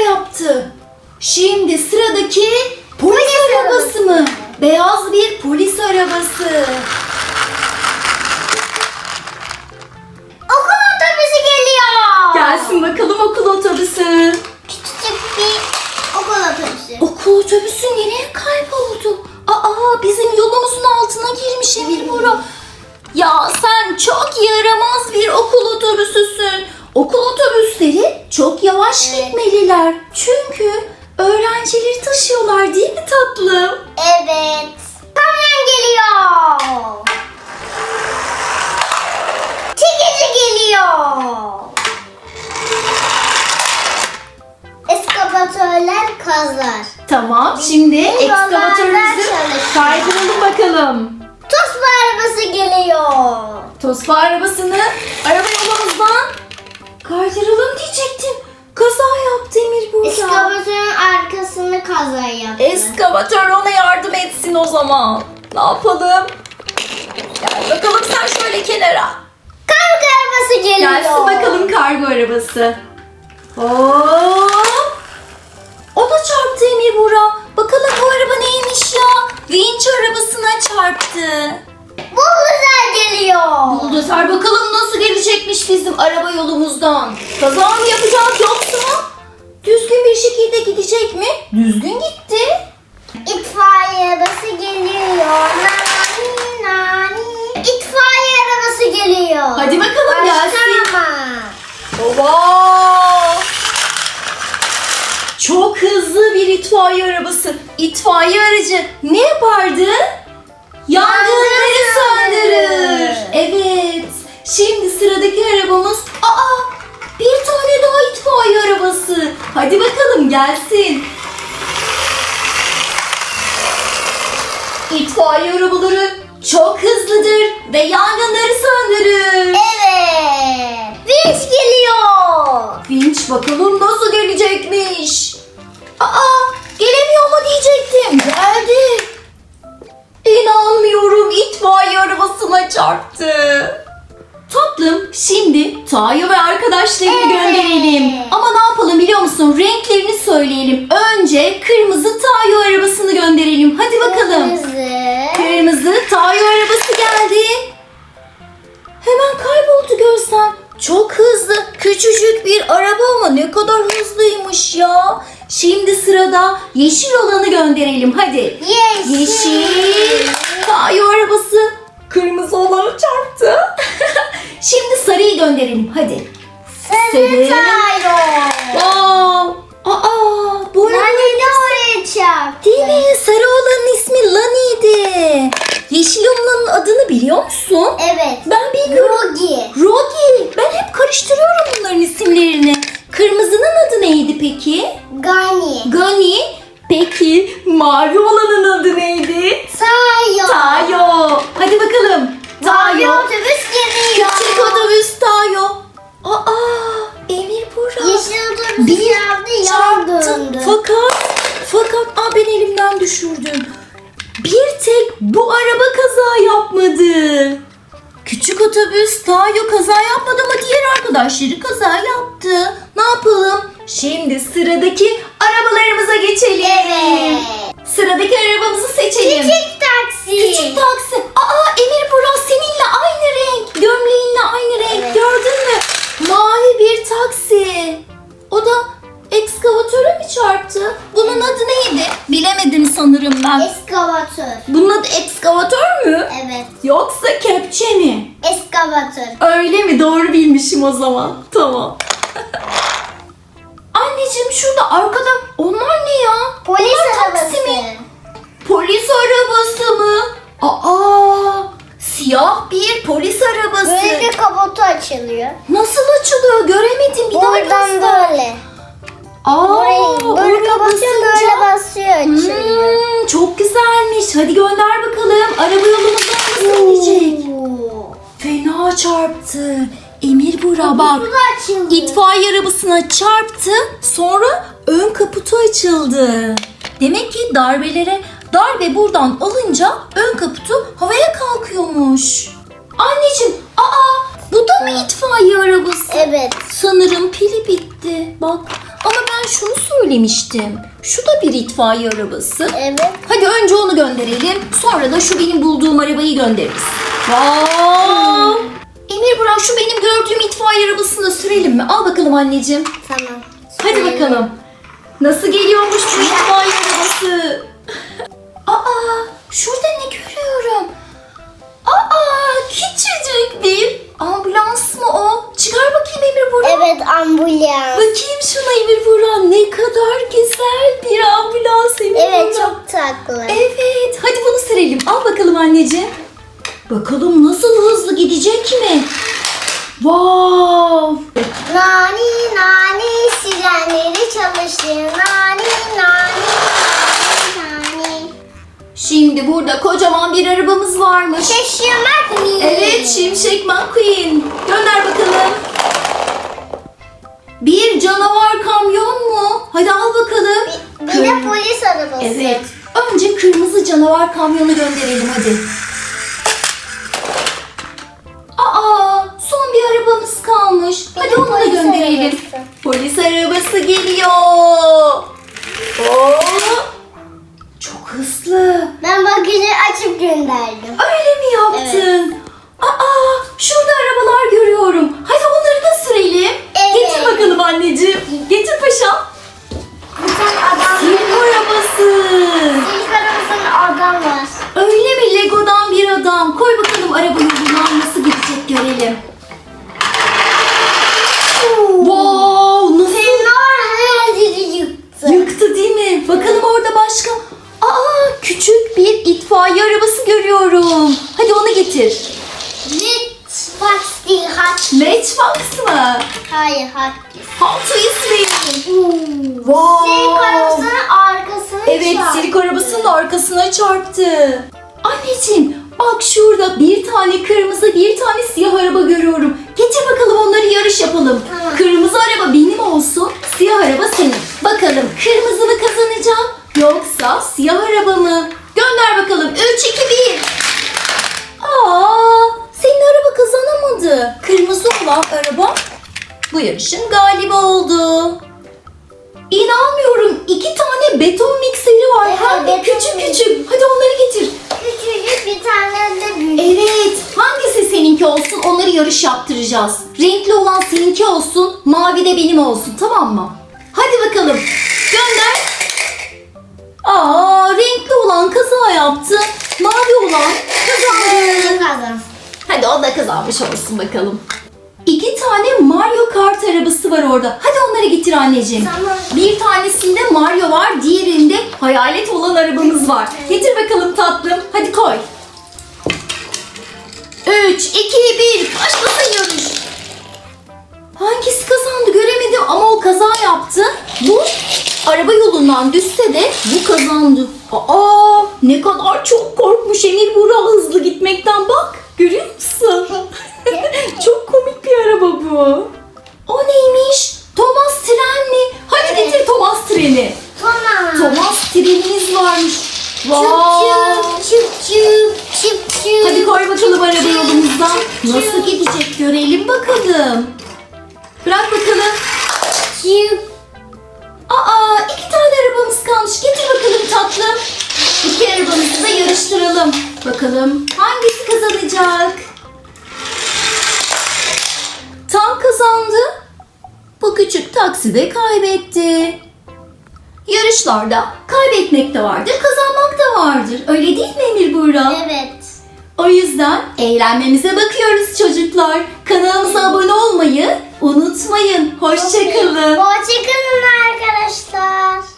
yaptı. Şimdi sıradaki polis, polis arabası, arabası mı? Beyaz bir polis arabası. Okul otobüsü geliyor. Gelsin bakalım okul otobüsü. Küçücük bir okul otobüsü. Okul otobüsü nereye kayboldu? Aa bizim yolumuzun altına girmiş Emir Bora. Ya sen çok yaramaz bir okul otobüsüsün. Okul otobüsleri çok yavaş Evet. gitmeliler. Çünkü öğrencileri taşıyorlar değil mi tatlım? Evet. Kamyon geliyor. Çekici geliyor. Eskavatörler kazar. Tamam şimdi ekskavatörümüzü kaydıralım bakalım. Tosma arabası geliyor. Tosba arabasını araba yolumuzdan kaydıralım diyecektim. Kaza yaptı Emir burada. Eskavatörün arkasını kaza yaptı. Eskavatör ona yardım etsin o zaman. Ne yapalım? Gel bakalım sen şöyle kenara. Kargo arabası geliyor. Gelsin bakalım kargo arabası. Hop. O da çarptı Emir Bura. Bakalım bu araba neymiş ya? Vinç arabasına çarptı. Buldozer geliyor. Buldozer bakalım nasıl gelecekmiş bizim araba yolumuzdan. Kaza mı yapacak yoksa düzgün bir şekilde gidecek mi? Düzgün gitti. İtfaiye arabası geliyor. Nani nani. İtfaiye arabası geliyor. Hadi bakalım gelsin. Başlama. Wow! Çok hızlı bir itfaiye arabası. İtfaiye aracı ne yapardı? Yangınları Yangın söndürür. söndürür. Evet. Şimdi sıradaki arabamız aa bir tane daha itfaiye arabası. Hadi bakalım gelsin. İtfaiye arabaları çok hızlıdır ve yangınları söndürür. Evet. Vinç geliyor. Vinç bakalım nasıl gelecekmiş. Aa gelemiyor mu diyecektim. Geldi. İnanmıyorum itfaiye arabasına çarptı. Tatlım şimdi Tayo ve arkadaşlarını gönderelim. Ama ne yapalım biliyor musun? Renklerini söyleyelim. Önce kırmızı Tayo arabasını gönderelim. Hadi bakalım. Kırmızı. Kırmızı Tayo arabası geldi. Hemen kayboldu görsen. Çok hızlı. Küçücük bir araba ama ne kadar hızlıymış ya. Şimdi sırada yeşil olanı gönderelim. Hadi. Yeşil. Yeşil. Tayo arabası. Kırmızı olanı çarptı. Şimdi sarıyı gönderelim. Hadi. Sarı tayo. Wow. Aa, bu araba Nani de oraya çarptı. Değil mi? Sarı olanın ismi Lani'ydi. Yeşil olanın adını biliyor musun? Evet. Ben bilmiyorum. Rogi. Rogi. Ben hep karıştırıyorum bunların isimlerini. Kırmızının adı neydi peki? Gani. Peki mavi olanın adı neydi? Tayo. Tayo. Hadi bakalım. Mavi Tayo. otobüs geliyor. Küçük otobüs Tayo. Aa, Emir Burak. Yeşil otobüs Bir geldi yan çarptı. döndü. Fakat fakat aa ben elimden düşürdüm. Bir tek bu araba kaza yapmadı. Küçük otobüs Tayo kaza yapmadı ama diğer arkadaşları kaza yaptı. Ne yapalım? Şimdi sıradaki arabalarımıza geçelim. Evet. Sıradaki arabamızı seçelim. Küçük taksi. Küçük taksi. Aa Emir Burak seninle aynı renk. Gömleğinle aynı renk. Evet. Gördün mü? Mavi bir taksi. O da ekskavatöre mi çarptı? Bunun adı neydi? Bilemedim sanırım ben. Eskavatör. Bunun adı ekskavatör mü? Evet. Yoksa kepçe mi? Eskavatör. Öyle mi? Doğru bilmişim o zaman. Tamam. Anneciğim şurada arkada onlar ne ya? Polis Onlar arabası. taksi mi? Polis arabası mı? Aa, siyah bir polis arabası. Böyle bir kaputu açılıyor. Nasıl açılıyor? Göremedim. Bir daha Buradan böyle. Aa, Burayı böyle kapatıyor böyle basıyor açılıyor. Hmm, çok güzelmiş. Hadi gönder bakalım. Araba yolumuzdan nasıl gidecek? Fena çarptı. Emir Bura bak. İtfaiye arabasına çarptı. Sonra ön kaputu açıldı. Demek ki darbelere darbe buradan alınca ön kaputu havaya kalkıyormuş. Anneciğim, aa bu da mı itfaiye arabası? Evet. Sanırım pili bitti. Bak ama ben şunu söylemiştim. Şu da bir itfaiye arabası. Evet. Hadi önce onu gönderelim. Sonra da şu benim bulduğum arabayı göndeririz. Wow! Emir Burak şu benim gördüğüm itfaiye arabasını da sürelim mi? Al bakalım anneciğim. Tamam. Hadi bakalım. Nasıl geliyormuş bu itfaiye arabası? Aa, şurada ne görüyorum? Aa, küçücük bir ambulans mı o? Çıkar bakayım Emir Burak. Evet ambulans. Bakayım şuna Emir Burak. Ne kadar güzel bir ambulans Emir Evet Burak. çok tatlı. Evet, hadi bunu sürelim. Al bakalım anneciğim. Bakalım nasıl hızlı gidecek mi? Wow! Nani nani sirenleri çalıştır. Nani nani nani nani. Şimdi burada kocaman bir arabamız varmış. Şaşırmak mı? Evet, Şimşek McQueen. Gönder bakalım. Bir canavar kamyon mu? Hadi al bakalım. Bir de Kır- polis arabası. Evet. Önce kırmızı canavar kamyonu gönderelim hadi. Arabası geliyor. Oo, çok hızlı. Ben bagajı açıp gönderdim. Öyle mi yaptın? Aa, şurada arabalar görüyorum. Hadi onları da sürelim. Evet. Getir bakalım anneciğim. Getir paşam. Tane adam. Sirk arabası. İlk arabasında adam var. Öyle mi Lego'dan bir adam? Koy bakalım araba yolundan nasıl gidecek görelim. Getir. Lütfen değil hat. Matchbox mı? Hayır hat. Hot Wheels? Silk Wow. arabasının arkasını Evet, çarptı. sirk arabasının arkasına çarptı. Anneciğim, bak şurada bir tane kırmızı, bir tane siyah araba görüyorum. Getir bakalım onları yarış küçük. Hadi onları getir. Küçücük bir tane de büyük. Evet. Hangisi seninki olsun onları yarış yaptıracağız. Renkli olan seninki olsun. Mavi de benim olsun. Tamam mı? Hadi bakalım. Gönder. Aa, renkli olan kaza yaptı. Mavi olan kazandı. Kazan. Hadi o da kazanmış olsun bakalım. Tane Mario Kart arabası var orada. Hadi onları getir anneciğim. Tamam. Bir tanesinde Mario var, diğerinde hayalet olan arabamız var. Getir bakalım tatlım. Hadi koy. 3, 2, 1. Başlasın yarış. Hangisi kazandı göremedim ama o kaza yaptı. Bu araba yolundan düşse de bu kazandı. Aa ne kadar çok korkmuş Emir Burak hızlı gitmekten bak. Görüyor musun? O neymiş? Thomas tren mi? Hadi Evet. getir Thomas treni. Tamam. Thomas trenimiz varmış. Çıp Wow. çıp çıp çıp çıp çıp. Hadi koy bakalım araba yolumuzdan. Çıp çıp Nasıl gidecek görelim bakalım. Bırak bakalım. çıp. Aa iki tane arabamız kalmış. Getir bakalım tatlım. İki arabamızı da yarıştıralım. Bakalım hangisi kazanacak? Tam kazandı. Bu küçük taksi de kaybetti. Yarışlarda kaybetmek de vardır, kazanmak da vardır. Öyle değil mi Emir Buğra? Evet. O yüzden eğlenmemize bakıyoruz çocuklar. Kanalımıza abone olmayı unutmayın. Hoşçakalın. Hoşçakalın arkadaşlar.